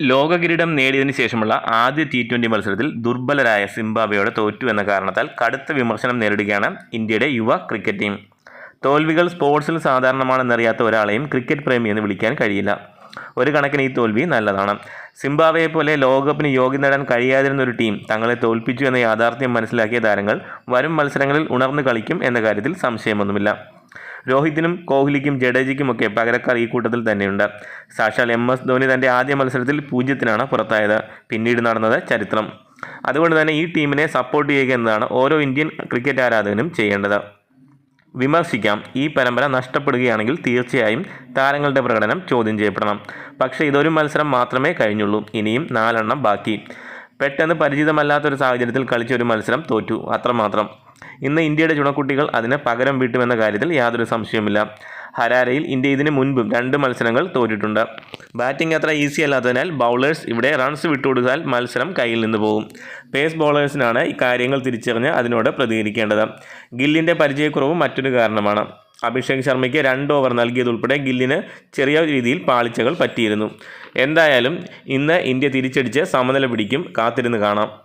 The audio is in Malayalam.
ലോക കിരീടം നേടിയതിനു ശേഷമുള്ള ആദ്യ ടി ട്വന്റി മത്സരത്തിൽ ദുർബലരായ സിംബാബ്വെയോട് തോറ്റു എന്ന കാരണത്താൽ കടുത്ത വിമർശനം നേരിടുകയാണ് ഇന്ത്യയുടെ യുവ ക്രിക്കറ്റ് ടീം. തോൽവികൾ സ്പോർട്സിൽ സാധാരണമാണെന്നറിയാത്ത ഒരാളെയും ക്രിക്കറ്റ് പ്രേമി എന്ന് വിളിക്കാൻ കഴിയില്ല. ഒരു കണക്കിന് ഈ തോൽവി നല്ലതാണ്. സിംബാബ്വെയെ പോലെ ലോകകപ്പിന് യോഗ്യം നേടാൻ കഴിയാതിരുന്ന ഒരു ടീം തങ്ങളെ തോൽപ്പിച്ചു എന്ന യാഥാർത്ഥ്യം മനസ്സിലാക്കിയ താരങ്ങൾ വരും മത്സരങ്ങളിൽ ഉണർന്നു കളിക്കും എന്ന കാര്യത്തിൽ സംശയമൊന്നുമില്ല. രോഹിത്തിനും കോഹ്ലിക്കും ജഡേജയ്ക്കുമൊക്കെ പകരക്കാർ ഈ കൂട്ടത്തിൽ തന്നെയുണ്ട്. സാക്ഷാൽ എം എസ് ധോനി തന്റെ ആദ്യ മത്സരത്തിൽ പൂജ്യത്തിനാണ് പുറത്തായത്. പിന്നീട് നടന്നത് ചരിത്രം. അതുകൊണ്ട് തന്നെ ഈ ടീമിനെ സപ്പോർട്ട് ചെയ്യുക എന്നതാണ് ഓരോ ഇന്ത്യൻ ക്രിക്കറ്റ് ആരാധകനും ചെയ്യേണ്ടത്. വിമർശിക്കാം. ഈ പരമ്പര നഷ്ടപ്പെടുകയാണെങ്കിൽ തീർച്ചയായും താരങ്ങളുടെ പ്രകടനം ചോദ്യം ചെയ്യപ്പെടണം. പക്ഷേ ഇതൊരു മത്സരം മാത്രമേ കഴിഞ്ഞുള്ളൂ. ഇനിയും നാലെണ്ണം ബാക്കി. പെട്ടെന്ന് പരിചിതമല്ലാത്തൊരു സാഹചര്യത്തിൽ കളിച്ച ഒരു മത്സരം തോറ്റു. അത്രമാത്രം. ഇന്ന് ഇന്ത്യയുടെ ചുണക്കുട്ടികൾ അതിന് പകരം വീട്ടുമെന്ന കാര്യത്തിൽ യാതൊരു സംശയവുമില്ല. ഹരാരയിൽ ഇന്ത്യ ഇതിനു മുൻപും രണ്ട് മത്സരങ്ങൾ തോറ്റിട്ടുണ്ട്. ബാറ്റിംഗ് അത്ര ഈസി അല്ലാത്തതിനാൽ ബൗളേഴ്സ് ഇവിടെ റൺസ് വിട്ടുകൊടുത്താൽ മത്സരം കയ്യിൽ നിന്ന് പോകും. പേസ് ബൗളേഴ്സിനാണ് ഈ കാര്യങ്ങൾ തിരിച്ചറിഞ്ഞ് അതിനോട് പ്രതികരിക്കേണ്ടത്. ഗില്ലിന്റെ പരിചയക്കുറവ് മറ്റൊരു കാരണമാണ്. അഭിഷേക് ശർമ്മയ്ക്ക് രണ്ട് ഓവർ നൽകിയതുൾപ്പെടെ ഗില്ലിന് ചെറിയ രീതിയിൽ പാളിച്ചകൾ പറ്റിയിരുന്നു. എന്തായാലും ഇന്ന് ഇന്ത്യ തിരിച്ചടിച്ച് സമനില പിടിക്കും. കാത്തിരുന്ന് കാണാം.